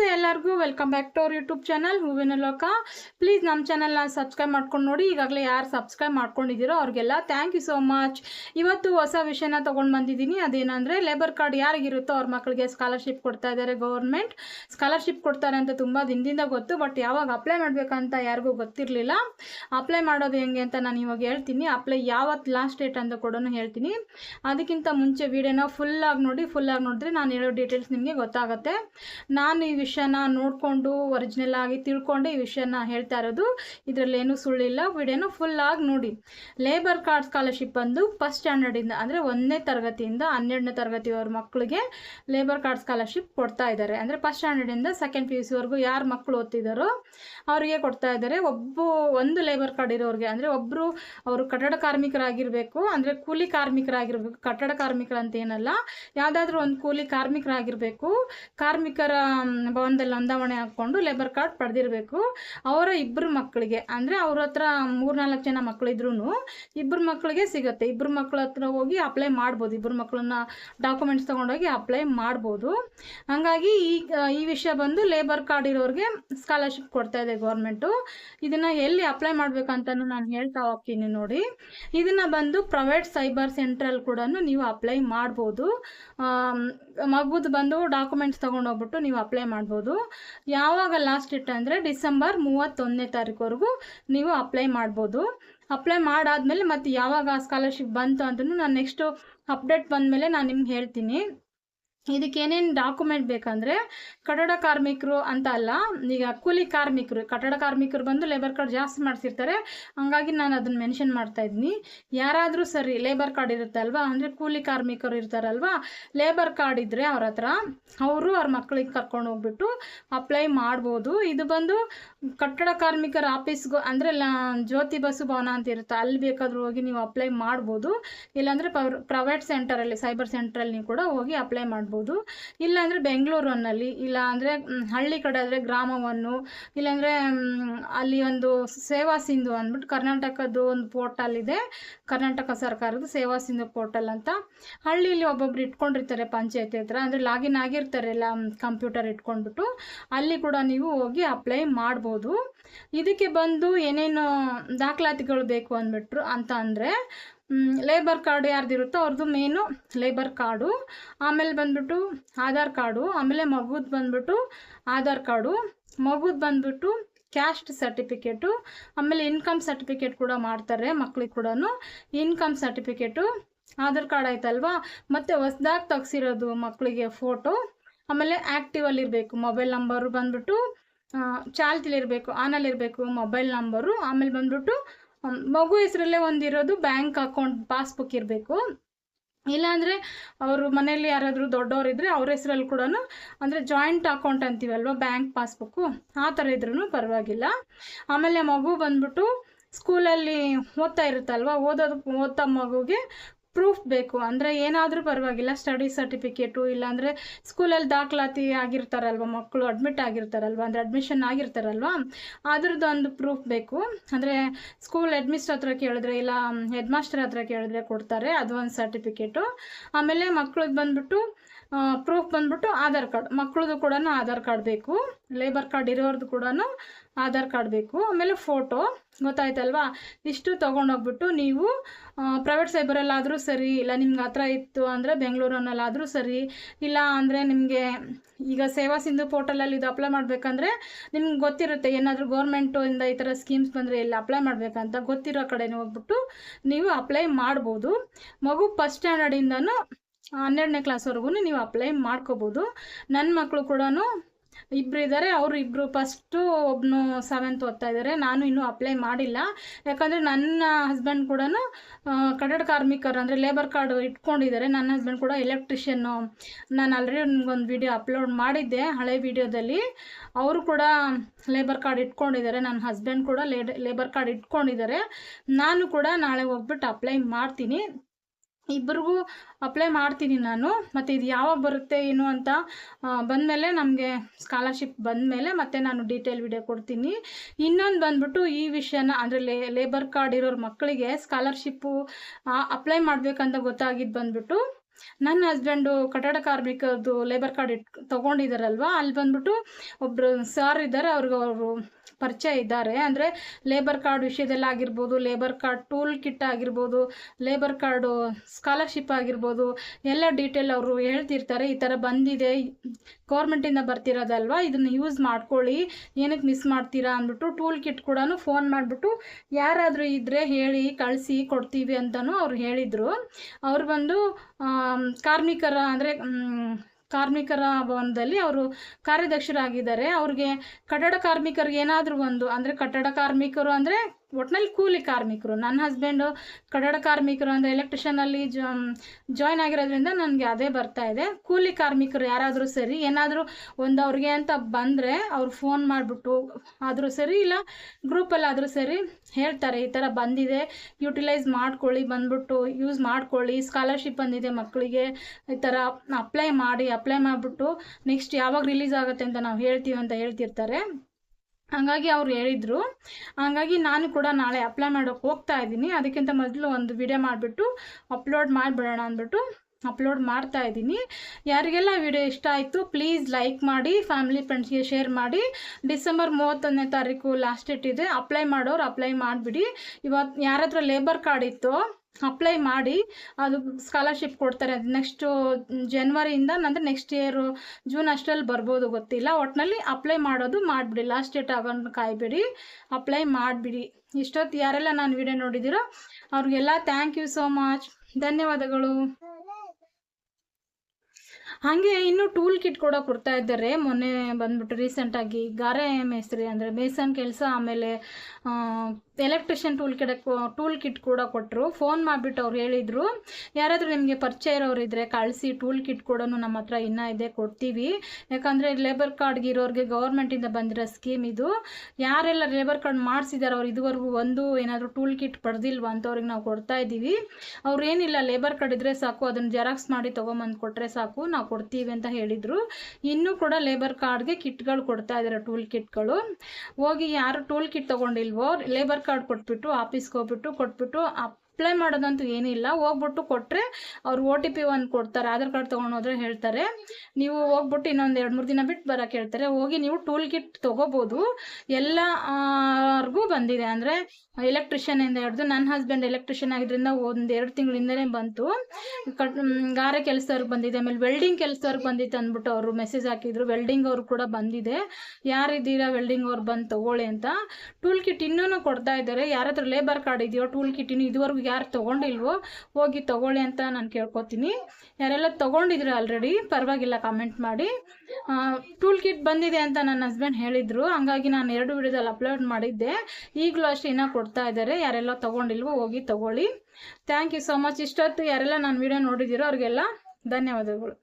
ನಮಸ್ತೆ ಎಲ್ಲರಿಗೂ welcome back to our YouTube channel ಹೂವಿನ ಲೋಕ. ಪ್ಲೀಸ್ ನಮ್ಮ ಚಾನಲ್ನ ಸಬ್ಸ್ಕ್ರೈಬ್ ಮಾಡ್ಕೊಂಡು ನೋಡಿ, ಈಗಾಗಲೇ ಯಾರು ಸಬ್ಸ್ಕ್ರೈಬ್ ಮಾಡ್ಕೊಂಡಿದ್ದೀರೋ ಅವ್ರಿಗೆಲ್ಲ ಥ್ಯಾಂಕ್ ಯು ಸೋ ಮಚ್ ಇವತ್ತು ಹೊಸ ವಿಷಯನ ತೊಗೊಂಡು ಬಂದಿದ್ದೀನಿ. ಅದೇನಂದರೆ ಲೇಬರ್ ಕಾರ್ಡ್ ಯಾರಿಗಿರುತ್ತೋ ಅವ್ರ ಮಕ್ಕಳಿಗೆ ಸ್ಕಾಲರ್ಶಿಪ್ ಕೊಡ್ತಾ ಇದ್ದಾರೆ ಗೌರ್ಮೆಂಟ್ ಸ್ಕಾಲರ್ಶಿಪ್ ಕೊಡ್ತಾರೆ ಅಂತ ತುಂಬ ದಿನದಿಂದ ಗೊತ್ತು ಬಟ್ ಯಾವಾಗ ಅಪ್ಲೈ ಮಾಡಬೇಕಂತ ಯಾರಿಗೂ ಗೊತ್ತಿರಲಿಲ್ಲ. ಅಪ್ಲೈ ಮಾಡೋದು ಹೆಂಗೆ ಅಂತ ನಾನು ಇವಾಗ ಹೇಳ್ತೀನಿ. ಅಪ್ಲೈ ಯಾವತ್ತು ಲಾಸ್ಟ್ ಡೇಟ್ ಅಂತ ಕೂಡ ಹೇಳ್ತೀನಿ. ಅದಕ್ಕಿಂತ ಮುಂಚೆ ವಿಡಿಯೋನ ಫುಲ್ಲಾಗಿ ನೋಡಿ ಫುಲ್ಲಾಗಿ ನೋಡಿದ್ರೆ ನಾನು ಹೇಳೋ ಡೀಟೇಲ್ಸ್ ನಿಮಗೆ ಗೊತ್ತಾಗುತ್ತೆ. ನಾನು ಈ ವಿಷಯನ ನೋಡಿಕೊಂಡು ಒರಿಜಿನಲ್ ಆಗಿ ತಿಳ್ಕೊಂಡು ಈ ವಿಷಯನ ಹೇಳ್ತಾ ಇರೋದು. ಇದರಲ್ಲಿ ಏನು ಸುಳ್ಳಿಲ್ಲ, ವಿಡಿಯೋನ ಆಗಿ ನೋಡಿ. ಲೇಬರ್ ಕಾರ್ಡ್ ಸ್ಕಾಲರ್ಶಿಪ್ ಬಂದು ಫಸ್ಟ್ ಸ್ಟ್ಯಾಂಡರ್ಡಿಂದ ಅಂದರೆ ಒಂದನೇ ತರಗತಿಯಿಂದ ಹನ್ನೆರಡನೇ ತರಗತಿಯವ್ರ ಮಕ್ಕಳಿಗೆ ಲೇಬರ್ ಕಾರ್ಡ್ ಸ್ಕಾಲರ್ಶಿಪ್ ಕೊಡ್ತಾ ಇದ್ದಾರೆ. ಅಂದರೆ ಫಸ್ಟ್ ಸ್ಟ್ಯಾಂಡರ್ಡಿಂದ ಸೆಕೆಂಡ್ ಪಿ ಯು ಸಿವರೆಗೂ ಯಾರು ಮಕ್ಕಳು ಓದ್ತಿದ್ದಾರೋ ಅವರಿಗೆ ಕೊಡ್ತಾ ಇದ್ದಾರೆ. ಒಬ್ಬ, ಒಂದು ಲೇಬರ್ ಕಾರ್ಡ್ ಇರೋರಿಗೆ, ಅಂದರೆ ಒಬ್ಬರು ಅವರು ಕಟ್ಟಡ ಕಾರ್ಮಿಕರಾಗಿರಬೇಕು, ಅಂದರೆ ಕೂಲಿ ಕಾರ್ಮಿಕರಾಗಿರಬೇಕು. ಕಟ್ಟಡ ಕಾರ್ಮಿಕರಂತೇನಲ್ಲ, ಯಾವುದಾದ್ರೂ ಒಂದು ಕೂಲಿ ಕಾರ್ಮಿಕರಾಗಿರಬೇಕು. ಕಾರ್ಮಿಕರ ಭವನದಲ್ಲಿ ನೋಂದಾವಣೆ ಹಾಕ್ಕೊಂಡು ಲೇಬರ್ ಕಾರ್ಡ್ ಪಡೆದಿರಬೇಕು. ಅವರ ಇಬ್ಬರು ಮಕ್ಕಳಿಗೆ ಅಂದರೆ ಅವ್ರ ಹತ್ರ ಮೂರ್ನಾಲ್ಕು ಜನ ಮಕ್ಕಳಿದ್ರೂ ಇಬ್ಬರು ಮಕ್ಕಳಿಗೆ ಸಿಗುತ್ತೆ. ಇಬ್ಬರು ಮಕ್ಕಳ ಹತ್ರ ಹೋಗಿ ಅಪ್ಲೈ ಮಾಡ್ಬೋದು. ಇಬ್ಬರು ಮಕ್ಕಳನ್ನ ಡಾಕ್ಯುಮೆಂಟ್ಸ್ ತೊಗೊಂಡೋಗಿ ಅಪ್ಲೈ ಮಾಡ್ಬೋದು. ಹಾಗಾಗಿ ಈ ಈ ವಿಷಯ ಬಂದು ಲೇಬರ್ ಕಾರ್ಡ್ ಇರೋರಿಗೆ ಸ್ಕಾಲರ್ಶಿಪ್ ಕೊಡ್ತಾ ಇದೆ ಗೌರ್ಮೆಂಟು ಇದನ್ನು ಎಲ್ಲಿ ಅಪ್ಲೈ ಮಾಡಬೇಕಂತಲೂ ನಾನು ಹೇಳ್ತಾ ಹೋಗ್ತೀನಿ ನೋಡಿ. ಇದನ್ನು ಬಂದು ಪ್ರೈವೇಟ್ ಸೈಬರ್ ಸೆಂಟ್ರಲ್ಲಿ ಕೂಡ ನೀವು ಅಪ್ಲೈ ಮಾಡ್ಬೋದು. ಮಗುದು ಬಂದು ಡಾಕ್ಯುಮೆಂಟ್ಸ್ ತೊಗೊಂಡೋಗ್ಬಿಟ್ಟು ನೀವು ಅಪ್ಲೈ ಮಾಡ್ಬೋದು. ಯಾವಾಗ ಲಾಸ್ಟ್ ಡೇಟ್ ಅಂದರೆ ಡಿಸೆಂಬರ್ ಮೂವತ್ತೊಂದನೇ ತಾರೀಕುವರೆಗೂ ನೀವು ಅಪ್ಲೈ ಮಾಡ್ಬೋದು. ಅಪ್ಲೈ ಮಾಡಾದಮೇಲೆ ಮತ್ತು ಯಾವಾಗ ಸ್ಕಾಲರ್ಶಿಪ್ ಬಂತು ಅಂತಲೂ ನಾನು ನೆಕ್ಸ್ಟು ಅಪ್ಡೇಟ್ ಬಂದಮೇಲೆ ನಾನು ನಿಮ್ಗೆ ಹೇಳ್ತೀನಿ. ಇದಕ್ಕೆ ಏನೇನು ಡಾಕ್ಯುಮೆಂಟ್ ಬೇಕಂದರೆ ಕಟ್ಟಡ ಕಾರ್ಮಿಕರು ಅಂತ ಅಲ್ಲ, ಈಗ ಕೂಲಿ ಕಾರ್ಮಿಕರು, ಕಟ್ಟಡ ಕಾರ್ಮಿಕರು ಬಂದು ಲೇಬರ್ ಕಾರ್ಡ್ ಜಾಸ್ತಿ ಮಾಡಿಸಿರ್ತಾರೆ. ಹಂಗಾಗಿ ನಾನು ಅದನ್ನು ಮೆನ್ಷನ್ ಮಾಡ್ತಾ ಇದ್ದೀನಿ. ಯಾರಾದರೂ ಸರಿ ಲೇಬರ್ ಕಾರ್ಡ್ ಇರುತ್ತೆ ಅಲ್ವಾ, ಅಂದರೆ ಕೂಲಿ ಕಾರ್ಮಿಕರು ಇರ್ತಾರಲ್ವಾ ಲೇಬರ್ ಕಾರ್ಡ್ ಇದ್ದರೆ ಅವ್ರ ಹತ್ರ ಅವರು ಅವ್ರ ಮಕ್ಕಳಿಗೆ ಕರ್ಕೊಂಡು ಹೋಗ್ಬಿಟ್ಟು ಅಪ್ಲೈ ಮಾಡ್ಬೋದು. ಇದು ಬಂದು ಕಟ್ಟಡ ಕಾರ್ಮಿಕರ ಆಫೀಸ್ಗೂ ಅಂದರೆ ಜ್ಯೋತಿ ಬಸ್ಸು ಭವನ ಅಂತ ಇರುತ್ತೆ, ಅಲ್ಲಿ ಬೇಕಾದರೂ ಹೋಗಿ ನೀವು ಅಪ್ಲೈ ಮಾಡ್ಬೋದು. ಇಲ್ಲಾಂದರೆ ಪ್ರೈವೇಟ್ ಸೆಂಟರಲ್ಲಿ ಸೈಬರ್ ಸೆಂಟ್ರಲ್ಲಿ ನೀವು ಕೂಡ ಹೋಗಿ ಅಪ್ಲೈ ಮಾಡ್ಬೋದು. ಇಲ್ಲಾಂದರೆ ಬೆಂಗಳೂರಿನಲ್ಲಿ ಇಲ್ಲ ಅಂದರೆ ಹಳ್ಳಿ ಕಡೆ ಆದರೆ ಗ್ರಾಮವನ್ನು, ಇಲ್ಲಾಂದರೆ ಅಲ್ಲಿ ಒಂದು ಸೇವಾ ಸಿಂಧು ಅಂದ್ಬಿಟ್ಟು ಕರ್ನಾಟಕದ್ದು ಒಂದು ಪೋರ್ಟಲ್ ಇದೆ. ಕರ್ನಾಟಕ ಸರ್ಕಾರದ ಸೇವಾ ಸಿಂಧು ಪೋರ್ಟಲ್ ಅಂತ. ಹಳ್ಳಿಲಿ ಒಬ್ಬೊಬ್ರು ಇಟ್ಕೊಂಡಿರ್ತಾರೆ ಪಂಚಾಯತಿ ಹತ್ರ. ಅಂದರೆ ಲಾಗಿನ್ ಆಗಿರ್ತಾರೆ ಎಲ್ಲ ಕಂಪ್ಯೂಟರ್ ಇಟ್ಕೊಂಡ್ಬಿಟ್ಟು. ಅಲ್ಲಿ ಕೂಡ ನೀವು ಹೋಗಿ ಅಪ್ಲೈ ಮಾಡ್ಬೋದು. ಇದಕ್ಕೆ ಬಂದು ಏನೇನು ದಾಖಲಾತಿಗಳು ಬೇಕು ಅಂದ್ಬಿಟ್ರು ಅಂತ ಅಂದರೆ ಲೇಬರ್ ಕಾರ್ಡು ಯಾರ್ದಿರುತ್ತೋ ಅವ್ರದ್ದು ಮೇನು ಲೇಬರ್ ಕಾರ್ಡು ಆಮೇಲೆ ಬಂದ್ಬಿಟ್ಟು ಆಧಾರ್ ಕಾರ್ಡು ಆಮೇಲೆ ಮಗುದು ಬಂದ್ಬಿಟ್ಟು ಆಧಾರ್ ಕಾರ್ಡು ಮಗುದು ಬಂದ್ಬಿಟ್ಟು ಕ್ಯಾಸ್ಟ್ ಸರ್ಟಿಫಿಕೇಟು ಆಮೇಲೆ ಇನ್ಕಮ್ ಸರ್ಟಿಫಿಕೇಟ್ ಕೂಡ ಮಾಡ್ತಾರೆ ಮಕ್ಳಿಗೆ ಕೂಡ ಇನ್ಕಮ್ ಸರ್ಟಿಫಿಕೇಟು ಆಧಾರ್ ಕಾರ್ಡ್ ಆಯ್ತಲ್ವಾ? ಮತ್ತು ಹೊಸ್ದಾಗಿ ತೆಗ್ಸಿರೋದು ಮಕ್ಕಳಿಗೆ ಫೋಟೋ ಆಮೇಲೆ ಇರಬೇಕು. ಮೊಬೈಲ್ ನಂಬರು ಬಂದ್ಬಿಟ್ಟು ಚಾಲ್ತಿಲಿರಬೇಕು ಆನಲ್ಲಿರಬೇಕು ಮೊಬೈಲ್ ನಂಬರು ಆಮೇಲೆ ಬಂದ್ಬಿಟ್ಟು ಮಗು ಹೆಸರಲ್ಲೇ ಒಂದಿರೋದು ಬ್ಯಾಂಕ್ ಅಕೌಂಟ್ ಪಾಸ್ಬುಕ್ ಇರಬೇಕು. ಇಲ್ಲಾಂದರೆ ಅವರು ಮನೆಯಲ್ಲಿ ಯಾರಾದರೂ ದೊಡ್ಡವರಿದ್ದರೆ ಅವ್ರ ಹೆಸರಲ್ಲಿ ಕೂಡ ಅಂದರೆ ಜಾಯಿಂಟ್ ಅಕೌಂಟ್ ಅಂತೀವಲ್ವ ಬ್ಯಾಂಕ್ ಪಾಸ್ಬುಕ್ಕು ಆ ಥರ ಇದ್ರೂ ಪರವಾಗಿಲ್ಲ. ಆಮೇಲೆ ಮಗು ಬಂದ್ಬಿಟ್ಟು ಸ್ಕೂಲಲ್ಲಿ ಓದ್ತಾ ಇರುತ್ತಲ್ವ, ಓದೋದು, ಓದ್ತಾ ಮಗುಗೆ ಪ್ರೂಫ್ ಬೇಕು. ಅಂದರೆ ಏನಾದರೂ ಪರವಾಗಿಲ್ಲ ಸ್ಟಡಿ ಸರ್ಟಿಫಿಕೇಟು ಇಲ್ಲಾಂದರೆ ಸ್ಕೂಲಲ್ಲಿ ದಾಖಲಾತಿ ಆಗಿರ್ತಾರಲ್ವ ಮಕ್ಕಳು ಅಡ್ಮಿಟ್ ಆಗಿರ್ತಾರಲ್ವ, ಅಂದರೆ ಅಡ್ಮಿಷನ್ ಆಗಿರ್ತಾರಲ್ವ, ಅದ್ರದ್ದು ಒಂದು ಪ್ರೂಫ್ ಬೇಕು. ಅಂದರೆ ಸ್ಕೂಲ್ ಹೆಡ್ಮಿಸ್ಟರ್ ಹತ್ರ ಕೇಳಿದ್ರೆ ಇಲ್ಲ ಹೆಡ್ ಮಾಸ್ಟರ್ ಹತ್ರ ಕೇಳಿದ್ರೆ ಕೊಡ್ತಾರೆ, ಅದು ಒಂದು ಸರ್ಟಿಫಿಕೇಟು ಆಮೇಲೆ ಮಕ್ಳದ್ದು ಬಂದ್ಬಿಟ್ಟು ಪ್ರೂಫ್ ಬಂದ್ಬಿಟ್ಟು ಆಧಾರ್ ಕಾರ್ಡ್ ಮಕ್ಕಳದು ಕೂಡ ಆಧಾರ್ ಕಾರ್ಡ್ ಬೇಕು. ಲೇಬರ್ ಕಾರ್ಡ್ ಇರೋರ್ದು ಕೂಡ ಆಧಾರ್ ಕಾರ್ಡ್ ಬೇಕು. ಆಮೇಲೆ ಫೋಟೋ ಗೊತ್ತಾಯ್ತಲ್ವಾ? ಇಷ್ಟು ತೊಗೊಂಡೋಗ್ಬಿಟ್ಟು ನೀವು ಪ್ರೈವೇಟ್ ಸೈಬರಲ್ಲಾದರೂ ಸರಿ, ಇಲ್ಲ ನಿಮ್ಗೆ ಹತ್ರ ಇತ್ತು ಅಂದರೆ ಬೆಂಗಳೂರನ್ನಲ್ಲಾದರೂ ಸರಿ, ಇಲ್ಲ ಅಂದರೆ ನಿಮಗೆ ಈಗ ಸೇವಾ ಸಿಂಧು ಪೋರ್ಟಲಲ್ಲಿ ಇದು ಅಪ್ಲೈ ಮಾಡಬೇಕಂದ್ರೆ ನಿಮ್ಗೆ ಗೊತ್ತಿರುತ್ತೆ, ಏನಾದರೂ ಗೌರ್ಮೆಂಟಿಂದ ಈ ಥರ ಸ್ಕೀಮ್ಸ್ ಬಂದರೆ ಇಲ್ಲಿ ಅಪ್ಲೈ ಮಾಡಬೇಕಂತ ಗೊತ್ತಿರೋ ಕಡೆ ಹೋಗ್ಬಿಟ್ಟು ನೀವು ಅಪ್ಲೈ ಮಾಡ್ಬೋದು. ಮಗು ಫಸ್ಟ್ ಸ್ಟ್ಯಾಂಡರ್ಡಿಂದನೂ ಹನ್ನೆರಡನೇ ಕ್ಲಾಸ್ವರೆಗೂ ನೀವು ಅಪ್ಲೈ ಮಾಡ್ಕೋಬೋದು. ನನ್ನ ಮಕ್ಕಳು ಕೂಡ ಇಬ್ಬರು ಇದ್ದಾರೆ ಅವರು ಇಬ್ಬರು ಫಸ್ಟು ಒಬ್ಬನು ಸೆವೆಂತ್ ಓದ್ತಾ ಇದ್ದಾರೆ ನಾನು ಇನ್ನೂ ಅಪ್ಲೈ ಮಾಡಿಲ್ಲ. ಯಾಕಂದರೆ ನನ್ನ ಹಸ್ಬೆಂಡ್ ಕೂಡ ಕಟ್ಟಡ ಕಾರ್ಮಿಕರು ಅಂದರೆ ಲೇಬರ್ ಕಾರ್ಡ್ ಇಟ್ಕೊಂಡಿದ್ದಾರೆ ನನ್ನ ಹಸ್ಬೆಂಡ್ ಕೂಡ ಎಲೆಕ್ಟ್ರಿಷಿಯನ್ನು ನಾನು ಆಲ್ರೆಡಿ ನಿಮಗೊಂದು ವಿಡಿಯೋ ಅಪ್ಲೋಡ್ ಮಾಡಿದ್ದೆ ಹಳೆ ವಿಡಿಯೋದಲ್ಲಿ ಅವರು ಕೂಡ ಲೇಬರ್ ಕಾರ್ಡ್ ಇಟ್ಕೊಂಡಿದ್ದಾರೆ ನನ್ನ ಹಸ್ಬೆಂಡ್ ಕೂಡ ಲೇಬರ್ ಕಾರ್ಡ್ ಇಟ್ಕೊಂಡಿದ್ದಾರೆ ನಾನು ಕೂಡ ನಾಳೆ ಹೋಗ್ಬಿಟ್ಟು ಅಪ್ಲೈ ಮಾಡ್ತೀನಿ. ಇಬ್ಬರಿಗೂ ಅಪ್ಲೈ ಮಾಡ್ತೀನಿ ನಾನು. ಮತ್ತು ಇದು ಯಾವಾಗ ಬರುತ್ತೆ, ಏನು ಅಂತ ಬಂದಮೇಲೆ ನಮಗೆ ಸ್ಕಾಲರ್ಶಿಪ್ ಬಂದಮೇಲೆ ಮತ್ತೆ ನಾನು ಡೀಟೇಲ್ ವಿಡಿಯೋ ಕೊಡ್ತೀನಿ. ಇನ್ನೊಂದು ಬಂದ್ಬಿಟ್ಟು ಈ ವಿಷಯನ, ಅಂದರೆ ಲೇ ಲೇಬರ್ ಕಾರ್ಡ್ ಇರೋರ ಮಕ್ಕಳಿಗೆ ಸ್ಕಾಲರ್ಶಿಪ್ಪು ಅಪ್ಲೈ ಮಾಡಬೇಕಂತ ಗೊತ್ತಾಗಿದ್ದು ಬಂದ್ಬಿಟ್ಟು ನನ್ನ ಹಸ್ಬೆಂಡು ಕಟ್ಟಡ ಕಾರ್ಮಿಕದ್ದು ಲೇಬರ್ ಕಾರ್ಡ್ ಇಟ್ ತೊಗೊಂಡಿದ್ದಾರಲ್ವ ಅಲ್ಲಿ ಬಂದ್ಬಿಟ್ಟು ಒಬ್ಬರು ಸರ್ ಇದ್ದಾರೆ ಅವ್ರಿಗೆ ಅವರು ಪರಿಚಯ ಇದ್ದಾರೆ. ಅಂದರೆ ಲೇಬರ್ ಕಾರ್ಡ್ ವಿಷಯದಲ್ಲಿ ಆಗಿರ್ಬೋದು ಲೇಬರ್ ಕಾರ್ಡ್ ಟೂಲ್ ಕಿಟ್ ಆಗಿರ್ಬೋದು ಲೇಬರ್ ಕಾರ್ಡು ಸ್ಕಾಲರ್ಶಿಪ್ ಆಗಿರ್ಬೋದು, ಎಲ್ಲ ಡೀಟೇಲ್ ಅವರು ಹೇಳ್ತಿರ್ತಾರೆ. ಈ ಥರ ಬಂದಿದೆ. ಗೌರ್ಮೆಂಟಿಂದ ಬರ್ತಿರೋದಲ್ವ? ಇದನ್ನು ಯೂಸ್ ಮಾಡ್ಕೊಳ್ಳಿ. ಏನಕ್ಕೆ ಮಿಸ್ ಮಾಡ್ತೀರಾ ಅಂದ್ಬಿಟ್ಟು ಟೂಲ್ ಕಿಟ್ ಕೂಡ ಫೋನ್ ಮಾಡಿಬಿಟ್ಟು ಯಾರಾದರೂ ಇದ್ದರೆ ಹೇಳಿ, ಕಳಿಸಿ, ಕೊಡ್ತೀವಿ ಅಂತಲೂ ಅವ್ರು ಹೇಳಿದರು. ಅವ್ರು ಬಂದು ಕಾರ್ಮಿಕರ ಅಂದರೆ ಕಾರ್ಮಿಕರ ಭವನದಲ್ಲಿ ಅವರು ಕಾರ್ಯದಕ್ಷರಾಗಿದ್ದಾರೆ. ಅವ್ರಿಗೆ ಕಟ್ಟಡ ಕಾರ್ಮಿಕರಿಗೆ ಏನಾದರೂ ಒಂದು ಅಂದರೆ ಕಟ್ಟಡ ಕಾರ್ಮಿಕರು ಅಂದರೆ ಒಟ್ನಲ್ಲಿ ಕೂಲಿ ಕಾರ್ಮಿಕರು. ನನ್ನ ಹಸ್ಬೆಂಡು ಕಟ್ಟಡ ಕಾರ್ಮಿಕರು ಅಂದರೆ ಎಲೆಕ್ಟ್ರಿಷನಲ್ಲಿ ಜಾಯ್ನ್ ಆಗಿರೋದ್ರಿಂದ ನನಗೆ ಅದೇ ಬರ್ತಾ ಇದೆ. ಕೂಲಿ ಕಾರ್ಮಿಕರು ಯಾರಾದರೂ ಸರಿ, ಏನಾದರೂ ಒಂದು ಅವ್ರಿಗೆ ಅಂತ ಬಂದರೆ ಅವ್ರು ಫೋನ್ ಮಾಡಿಬಿಟ್ಟು ಆದರೂ ಸರಿ ಇಲ್ಲ ಗ್ರೂಪಲ್ಲಾದರೂ ಸರಿ ಹೇಳ್ತಾರೆ, ಈ ಥರ ಬಂದಿದೆ ಯುಟಿಲೈಸ್ ಮಾಡ್ಕೊಳ್ಳಿ, ಬಂದ್ಬಿಟ್ಟು ಯೂಸ್ ಮಾಡ್ಕೊಳ್ಳಿ ಸ್ಕಾಲರ್ಶಿಪ್ ಬಂದಿದೆ ಮಕ್ಕಳಿಗೆ, ಈ ಥರ ಅಪ್ಲೈ ಮಾಡಿ ಅಪ್ಲೈ ಮಾಡಿಬಿಟ್ಟು ನೆಕ್ಸ್ಟ್ ಯಾವಾಗ ರಿಲೀಸ್ ಆಗುತ್ತೆ ಅಂತ ನಾವು ಹೇಳ್ತೀವಿ ಅಂತ ಹೇಳ್ತಿರ್ತಾರೆ. ಹಾಗಾಗಿ ಅವ್ರು ಹೇಳಿದರು. ಹಂಗಾಗಿ ನಾನು ಕೂಡ ನಾಳೆ ಅಪ್ಲೈ ಮಾಡೋಕ್ಕೆ ಹೋಗ್ತಾ ಇದ್ದೀನಿ. ಅದಕ್ಕಿಂತ ಮೊದಲು ಒಂದು ವಿಡಿಯೋ ಮಾಡಿಬಿಟ್ಟು ಅಪ್ಲೋಡ್ ಮಾಡಿಬಿಡೋಣ ಅಂದ್ಬಿಟ್ಟು ಅಪ್ಲೋಡ್ ಮಾಡ್ತಾ ಇದ್ದೀನಿ. ಯಾರಿಗೆಲ್ಲ ವಿಡಿಯೋ ಇಷ್ಟ ಆಯಿತು ಪ್ಲೀಸ್ ಲೈಕ್ ಮಾಡಿ ಫ್ಯಾಮಿಲಿ ಫ್ರೆಂಡ್ಸ್ಗೆ ಶೇರ್ ಮಾಡಿ. ಡಿಸೆಂಬರ್ ಮೂವತ್ತೊಂದನೇ ತಾರೀಕು ಲಾಸ್ಟ್ ಡೇಟ್ ಇದೆ. ಅಪ್ಲೈ ಮಾಡೋರು ಅಪ್ಲೈ ಮಾಡಿಬಿಡಿ. ಇವತ್ತು ಯಾರ ಹತ್ರ ಲೇಬರ್ ಕಾರ್ಡ್ ಇತ್ತೋ ಅಪ್ಲೈ ಮಾಡಿ ಅದು ಸ್ಕಾಲರ್ಶಿಪ್ ಕೊಡ್ತಾರೆ. ನೆಕ್ಸ್ಟು ಜನ್ವರಿಯಿಂದ ಅಂದರೆ ನೆಕ್ಸ್ಟ್ ಇಯರು ಜೂನ್ ಅಷ್ಟರಲ್ಲಿ ಬರ್ಬೋದು ಗೊತ್ತಿಲ್ಲ. ಒಟ್ಟಿನಲ್ಲಿ ಅಪ್ಲೈ ಮಾಡೋದು ಮಾಡಿಬಿಡಿ. ಲಾಸ್ಟ್ ಡೇಟ್ ಆಗೋಣ ಕಾಯ್ಬೇಡಿ. ಅಪ್ಲೈ ಮಾಡಿಬಿಡಿ. ಇಷ್ಟೊತ್ತು ಯಾರೆಲ್ಲ ನಾನು ವಿಡಿಯೋ ನೋಡಿದ್ದೀರೋ ಅವ್ರಿಗೆಲ್ಲ ಥ್ಯಾಂಕ್ ಯು ಸೋ ಮಚ್ ಧನ್ಯವಾದಗಳು. ಹಾಗೆ ಇನ್ನು ಟೂಲ್ ಕಿಟ್ ಕೂಡ ಕೊಡ್ತಾ ಇದ್ದಾರೆ. ಮೊನ್ನೆ ಬಂದ್ಬಿಟ್ಟು ರೀಸೆಂಟಾಗಿ ಗಾರೆ ಮೇಸ್ತ್ರಿ ಅಂದರೆ ಮೇಸನ್ ಕೆಲಸ ಆಮೇಲೆ electrician tool kit tool kit ಕೂಡ ಕೊಟ್ಟರು ಫೋನ್ ಮಾಡಿಬಿಟ್ಟು ಅವ್ರು ಹೇಳಿದರು, ಯಾರಾದರೂ ನಿಮಗೆ ಪರಿಚಯ ಇರೋರು ಇದ್ದರೆ ಕಳಿಸಿ ಟೂಲ್ ಕಿಟ್ ಕೂಡ ನಮ್ಮ ಹತ್ರ ಇನ್ನೂ ಇದೆ, ಕೊಡ್ತೀವಿ. ಯಾಕಂದರೆ ಲೇಬರ್ ಕಾರ್ಡ್ಗೆ ಇರೋರಿಗೆ ಗೌರ್ಮೆಂಟಿಂದ ಬಂದಿರೋ ಸ್ಕೀಮ್ ಇದು. ಯಾರೆಲ್ಲ ಲೇಬರ್ ಕಾರ್ಡ್ ಮಾಡಿಸಿದಾರೆ, ಅವ್ರು ಇದುವರೆಗೂ ಒಂದು ಏನಾದರೂ ಟೂಲ್ ಕಿಟ್ ಪಡೆದಿಲ್ವ ಅಂಥವ್ರಿಗೆ ನಾವು ಕೊಡ್ತಾ ಇದ್ದೀವಿ. ಅವ್ರು ಏನಿಲ್ಲ ಲೇಬರ್ ಕಾರ್ಡ್ ಇದ್ದರೆ ಸಾಕು, ಅದನ್ನು ಜೆರಾಕ್ಸ್ ಮಾಡಿ ತೊಗೊಂಬಂದು ಕೊಟ್ಟರೆ ಸಾಕು, ನಾವು ಕೊಡ್ತೀವಿ ಅಂತ ಹೇಳಿದರು. ಇನ್ನೂ ಕೂಡ ಲೇಬರ್ ಕಾರ್ಡ್ಗೆ ಕಿಟ್ಗಳು ಕೊಡ್ತಾ ಇದ್ದಾರೆ ಟೂಲ್ ಕಿಟ್ಗಳು ಹೋಗಿ ಯಾರು ಟೂಲ್ ಕಿಟ್ ತೊಗೊಂಡಿಲ್ವೋ ಲೇಬರ್ ಕೊಟ್ಬಿಟ್ಟು ಆಫೀಸ್ಗೆ ಹೋಗ್ಬಿಟ್ಟು ಕೊಟ್ಬಿಟ್ಟು ಅಪ್ಲೈ ಮಾಡೋದಂತೂ ಏನಿಲ್ಲ ಹೋಗ್ಬಿಟ್ಟು ಕೊಟ್ಟರೆ ಅವ್ರು ಒ ಟಿ ಪಿ ಒಂದು ಕೊಡ್ತಾರೆ. ಆಧಾರ್ ಕಾರ್ಡ್ ತೊಗೊಂಡೋದ್ರೆ ಹೇಳ್ತಾರೆ. ನೀವು ಹೋಗ್ಬಿಟ್ಟು ಇನ್ನೊಂದು ಎರಡು, ಮೂರು ದಿನ ಬಿಟ್ಟು ಬರೋಕ್ಕೆ ಹೇಳ್ತಾರೆ. ಹೋಗಿ ನೀವು ಟೂಲ್ ಕಿಟ್ ತೊಗೋಬೋದು. ಎಲ್ಲರಿಗೂ ಬಂದಿದೆ. ಅಂದರೆ ಎಲೆಕ್ಟ್ರಿಷಿಯನಿಂದ ಹಿಡಿದು ನನ್ನ ಹಸ್ಬೆಂಡ್ ಎಲೆಕ್ಟ್ರಿಷಿಯನ್ ಆಗಿದ್ದರಿಂದ ಒಂದು ಎರಡು ತಿಂಗಳಿಂದಲೇ ಬಂತು. ಕಟ್ ಗಾರೆ ಕೆಲಸದವ್ರಿಗೆ ಬಂದಿದೆ. ಆಮೇಲೆ ವೆಲ್ಡಿಂಗ್ ಕೆಲಸದವ್ರಿಗೆ ಬಂದಿತ್ತು ಅಂದ್ಬಿಟ್ಟು ಅವರು ಮೆಸೇಜ್ ಹಾಕಿದ್ರು. ವೆಲ್ಡಿಂಗ್ ಅವ್ರು ಕೂಡ ಬಂದಿದೆ. ಯಾರಿದ್ದೀರಾ ವೆಲ್ಡಿಂಗ್ ಅವ್ರು ಬಂದು ತೊಗೊಳ್ಳಿ ಅಂತ. ಟೂಲ್ ಕಿಟ್ ಇನ್ನೂ ಕೊಡ್ತಾ ಇದ್ದಾರೆ. ಯಾರ ಹತ್ರ ಲೇಬರ್ ಕಾರ್ಡ್ ಇದೆಯೋ ಟೂಲ್ ಕಿಟ್ ಇನ್ನು ಇದುವರೆಗೂ ಯಾರು ತೊಗೊಂಡಿಲ್ವೋ ಹೋಗಿ ತೊಗೊಳ್ಳಿ ಅಂತ ನಾನು ಕೇಳ್ಕೊತೀನಿ. ಯಾರೆಲ್ಲ ತೊಗೊಂಡಿದ್ರು ಆಲ್ರೆಡಿ ಪರವಾಗಿಲ್ಲ ಕಮೆಂಟ್ ಮಾಡಿ. ಟೂಲ್ ಕಿಟ್ ಬಂದಿದೆ ಅಂತ ನನ್ನ ಹಸ್ಬೆಂಡ್ ಹೇಳಿದರು. ಹಂಗಾಗಿ ನಾನು ಎರಡು ವಿಡಿಯೋದಲ್ಲಿ ಅಪ್ಲೋಡ್ ಮಾಡಿದ್ದೆ. ಈಗಲೂ ಅಷ್ಟೇ ಇನ್ನೂ ಕೊಡ್ತಾ ಇದ್ದಾರೆ. ಯಾರೆಲ್ಲ ತೊಗೊಂಡಿಲ್ವೋ ಹೋಗಿ ತೊಗೊಳ್ಳಿ. ಥ್ಯಾಂಕ್ ಯು ಸೊ ಮಚ್ ಇಷ್ಟೊತ್ತು ಯಾರೆಲ್ಲ ನಾನು ವಿಡಿಯೋ ನೋಡಿದ್ದೀರೋ ಅವ್ರಿಗೆಲ್ಲ ಧನ್ಯವಾದಗಳು.